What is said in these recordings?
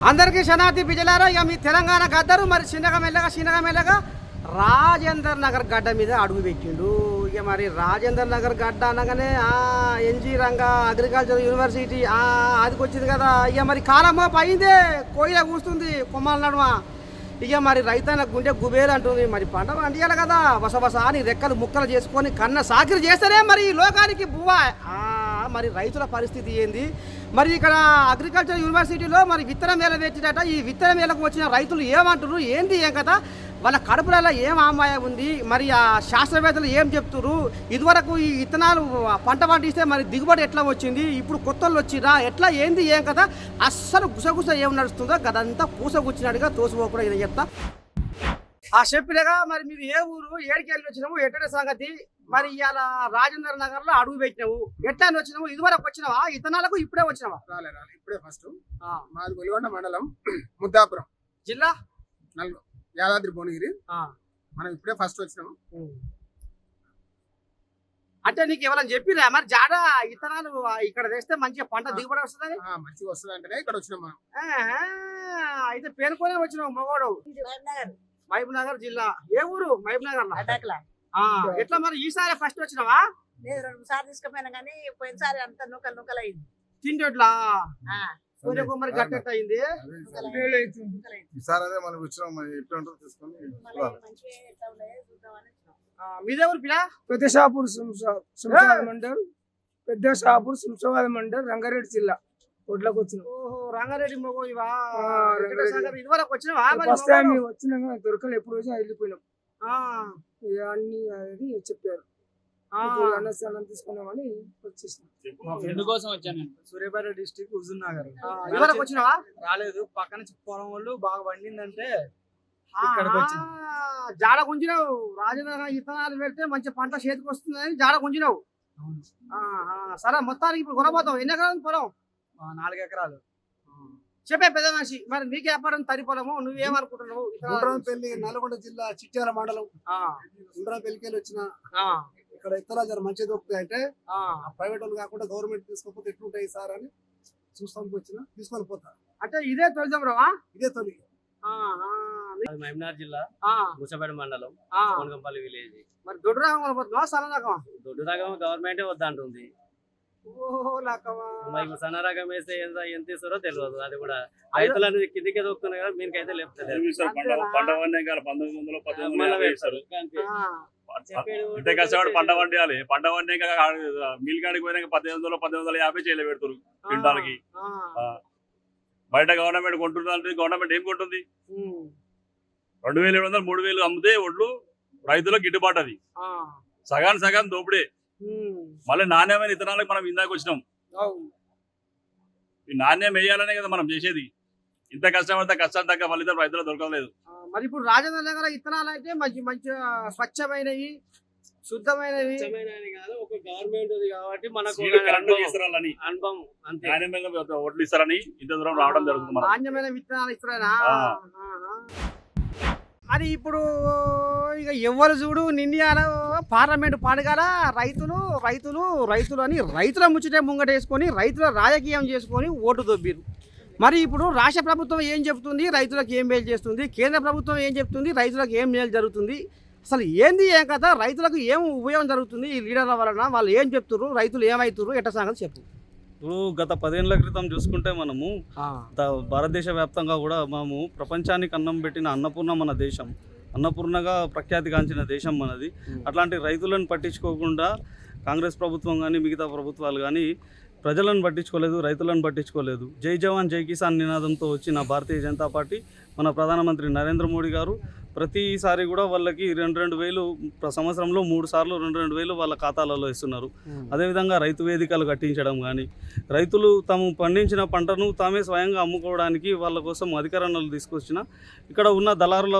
అందరికీ శనాతి బిజలారా ఇక మీ తెలంగాణ గద్దరు మరి చిన్నగా మెల్లగా చిన్నగా మెల్లగా రాజేందర్ నగర్ గడ్డ మీద అడుగు పెట్టిండు. ఇక మరి రాజేందర్ నగర్ గడ్డ అనగానే ఆ, ఎన్జీ రంగా అగ్రికల్చర్ యూనివర్సిటీ ఆ, అదికి వచ్చింది కదా. ఇక మరి కాలమో పైందే కోయిల కూస్తుంది కొమ్మల నడుమ. ఇక మరి రైతన్న గుండె గుబేలు అంటుంది. మరి పంట పండియాలి కదా వసవస అని రెక్కలు ముక్కలు చేసుకొని కన్న సాకిరి చేస్తేనే మరి ఈ లోకానికి బువ్వ. ఆ, మరి రైతుల పరిస్థితి ఏంది? మరి ఇక్కడ అగ్రికల్చర్ యూనివర్సిటీలో మరి విత్తనం మేళ పెట్టినట ఈ విత్తనం మేళకు వచ్చిన రైతులు ఏమంటారు ఏంది ఏం కదా వాళ్ళ కడుపులలో ఏం ఆమాయ ఉంది? మరి ఆ శాస్త్రవేత్తలు ఏం చెప్తున్నారు ఇదివరకు ఈ విత్తనాలు పంట పండిస్తే మరి దిగుబడి ఎట్లా వచ్చింది? ఇప్పుడు కొత్తలు వచ్చిరా ఎట్లా? ఏంది ఏం కదా అస్సలు గుసగుస ఏం నడుస్తుందో గదంతా కూసగుచ్చినట్టుగా తోసిపోకుండా ఇది చెప్తా. ఆ చెప్పినగా మరి మీరు ఏ ఊరు ఏడికెళ్ళి వచ్చినాము ఎక్కడ సంగతి? మరి ఇవాళ రాజేంద్ర నగర్లో అడుగు పెట్టినావు. ఎట్లా అని వచ్చినావు? ఇదివరకు వచ్చినావా? ఇతనాలకు ఇప్పుడే వచ్చినావా? రాలే రాలే ఇప్పుడే ఫస్ట్ ఆ, మాది వెలుగొండ మండలం ముద్దాపురం. జిల్లా? నల్గొ యాదాద్రి భువనగిరి. ఆ, మనం ఇప్పుడే ఫస్ట్ వచ్చినాము. అంటే నీకు ఎవరైనా చెప్పిరా? మరి జాడ ఇతనాలు ఇక్కడ వేస్తే మంచిగా పంట దిగుబడి వస్తుందని? ఆ, మంచిగా వస్తుంది అంటేనే ఇక్కడ వచ్చినాం మనం. అయితే పేరుకొనే వచ్చినావు మగవాడు మహబూబ్ నగర్ జిల్లా. ఏ ఊరు? మహబూబ్ నగర్లో? అటాక్లా ఆ ఎట్లా మరి? ఈసారి ఫస్ట్ వచ్చినావా? నేను రెండు సార్లు తీసుకుపోయినా కానీ పోయినసారి అంత నూకలు నూకలు అయింది. సూర్యకుమారి గట్టెట్. ఈసారి అదే మనం వచ్చినాం మరి ఎట్లా తీసుకొని మీదెవరు పిల్ల? పెద్ద షాపూర్ శంషా- శంషాబాద్ మండల్. పెద్ద షాపూర్ శంషాబాద్ మండల్ రంగారెడ్డి జిల్లా. ఒడ్లకు వచ్చిన. ఓహో. రంగారెడ్డి మొగో ఇవా? ఇదివరకు వచ్చినావా ఫస్ట్ టైం? వచ్చినాక దొరకలు ఎప్పుడు వచ్చినా వెళ్ళిపోయినాం. అన్ని అది చెప్పారు. అన్నస్థానం తీసుకున్నామని వచ్చేసినాం. మా ఫ్రెండ్ కోసం వచ్చాను నేను. సూర్యాపేట డిస్టిక్ హుజూర్ నగర్ ఇదివరకు వచ్చినావా? రాలేదు. పక్కన పొలం వాళ్ళు బాగా వచ్చిన. జాడ గుంజినావు. రాజధాని ఇత్తనాలు పెడితే మంచి పంట చేతికి వస్తుందని జాడ గుంజినావు. అవును. ఆ, ఆ, సరే మొత్తానికి ఇప్పుడు కొనబోతాం ఎన్ని ఎకరాలు పొలం? నాలుగు ఎకరాలు. చెప్పే పెద్ద మనిషి మరి నీకు వ్యాపారం తరి పొలము నువ్వేమనుకుంటున్నావు ఉండ్రాంపల్లి నల్గొండ జిల్లా చిట్యాల మండలం. వెళ్ళి వచ్చిన ఆ, ఇక్కడ ఇతర జర మంచిగా దొరుకుతాయి అంటే ఆ. ప్రైవేట్ వాళ్ళు కాకుండా గవర్నమెంట్ తీసుకోకపోతే ఎట్లుంటాయి సార్ అని చూస్తానికి వచ్చిన తీసుకొని పోతా. అంటే ఇదే తొలిదమ్రవా ఇదే తొలి. మహబూబ్నగర్ జిల్లా ముసపేట మండలం కోనకంపల్లి విలేజ్. మరి దొడ్డు రకమా దొడ్డు రకం గవర్నమెంటే వద్దంటుంది. ఇప్పుడు సన్న రకం వేస్తే ఎంత ఎంత ఇస్తారో తెలియదు. అది కూడా రైతులను కిందికి దొక్కుతున్నారు కదా మీకైతే ఇంత కష్టపడి పంట పండియాలి. పంట పండాక మిల్ కాడికి పోయినాక పద్దెనిమిది వందల పద్దెనిమిది వందల యాభై చేయలే పెడతారు క్వింటాల్కి. బయట గవర్నమెంట్ కొంటుందంటే గవర్నమెంట్ ఏం కొంటుంది? రెండు వేల ఏడు వందలు మూడు వేలు అమ్మితే ఒడ్లు రైతులకు గిట్టుబాటు అది. సగాన్ సగాన్ దోపిడే. మళ్ళీ నాణ్యమైన ఇతనాలకు మనం ఇందాక వచ్చినాం. నాణ్యం వేయాలనే కదా మనం చేసేది. ఇంత కష్టపడితే కష్టం తగ్గ ఫలితం రైతులకు దొరకలేదు. మరి ఇప్పుడు రాజేంద్ర నగర్ ఇత్తనాలు అయితే మంచి మంచి స్వచ్ఛమైనవి శుద్ధమైనవి. కాదు ఒక గవర్నమెంట్ కాబట్టి మనకు అనుభవం- అంతే. నాణ్యమైన ఒడ్లు ఇస్తారని ఇంత దూరం రావడం జరుగుతుంది మనం నాణ్యమైన విత్తనాలు ఇస్తున్నారా ఆ. మరి ఇప్పుడు ఇక ఎవరు చూడు నిండియాల పార్లమెంట్ పండుగల రైతులు రైతులు రైతులు అని రైతుల ముచ్చటే ముంగటేసుకొని రైతుల రాజకీయం చేసుకొని ఓటు దొబ్బిరు మరి ఇప్పుడు రాష్ట్ర ప్రభుత్వం ఏం చెప్తుంది రైతులకు ఏం మేలు చేస్తుంది? కేంద్ర ప్రభుత్వం ఏం చెప్తుంది రైతులకు ఏం మేలు జరుగుతుంది? అసలు ఏంది ఏం కదా రైతులకు ఏం ఉపయోగం జరుగుతుంది? ఈ లీడర్ల వలన వాళ్ళు ఏం చెప్తున్నారు రైతులు ఏమవుతున్నారు ఎట్ట సంగతి చెప్పు. ఇప్పుడు గత పదేళ్ళ క్రితం చూసుకుంటే మనము భారతదేశ వ్యాప్తంగా కూడా మనము ప్రపంచానికి అన్నం పెట్టిన అన్నపూర్ణ మన దేశం. అన్నపూర్ణగా ప్రఖ్యాతిగాంచిన దేశం మనది. అట్లాంటి రైతులను పట్టించుకోకుండా కాంగ్రెస్ ప్రభుత్వం కానీ మిగతా ప్రభుత్వాలు కానీ ప్రజలను పట్టించుకోలేదు రైతులను పట్టించుకోలేదు. జై జవాన్ జై కిసాన్ నినాదంతో వచ్చిన భారతీయ జనతా పార్టీ మన ప్రధానమంత్రి నరేంద్ర మోడీ గారు ప్రతిసారి కూడా వాళ్ళకి రెండు రెండు వేలు సంవత్సరంలో మూడు సార్లు రెండు రెండు వేలు వాళ్ళ ఖాతాలలో ఇస్తున్నారు. అదేవిధంగా రైతు వేదికలు కట్టించడం కానీ రైతులు తాము పండించిన పంటను తామే స్వయంగా అమ్ముకోవడానికి వాళ్ళ కోసం అధికారాలు తీసుకొచ్చిన ఇక్కడ ఉన్న దళారుల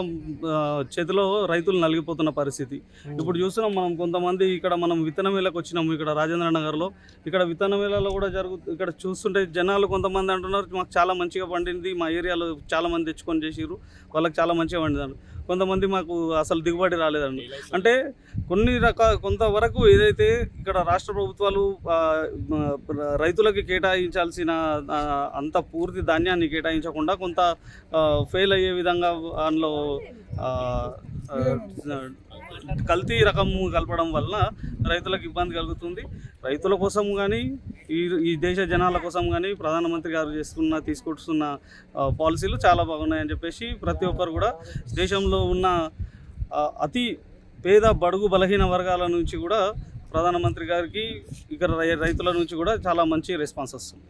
చేతిలో రైతులు నలిగిపోతున్న పరిస్థితి. ఇప్పుడు చూస్తున్నాం మనం కొంతమంది ఇక్కడ మనం విత్తన మేళకు వచ్చినాము ఇక్కడ రాజేంద్ర నగర్లో. ఇక్కడ విత్తన మేళలో కూడా జరుగు ఇక్కడ చూస్తుంటే జనాలు కొంతమంది అంటున్నారు మాకు చాలా మంచిగా పండింది మా ఏరియాలో చాలా మంది తెచ్చుకొని చేసిర్రు వాళ్ళకి చాలా మంచిగా పండింది కొంతమంది మాకు అసలు దిగుబడి రాలేదండి. అంటే కొన్ని రకాల కొంతవరకు ఏదైతే ఇక్కడ రాష్ట్ర ప్రభుత్వాలు రైతులకి కేటాయించాల్సిన అంత పూర్తి ధాన్యాన్ని కేటాయించకుండా కొంత ఫెయిల్ అయ్యే విధంగా ఆ, కల్తీ రకము కలపడం వలన రైతులకు ఇబ్బంది కలుగుతుంది. రైతుల కోసం కానీ ఈ ఈ దేశ జనాల కోసం కానీ ప్రధానమంత్రి గారు చేస్తున్న తీసుకొస్తున్న పాలసీలు చాలా బాగున్నాయని చెప్పేసి ప్రతి ఒక్కరు కూడా దేశంలో ఉన్న అతి పేద బడుగు బలహీన వర్గాల నుంచి కూడా ప్రధానమంత్రి గారికి ఇక్కడ రై- రైతుల నుంచి కూడా చాలా మంచి రెస్పాన్స్ వస్తుంది.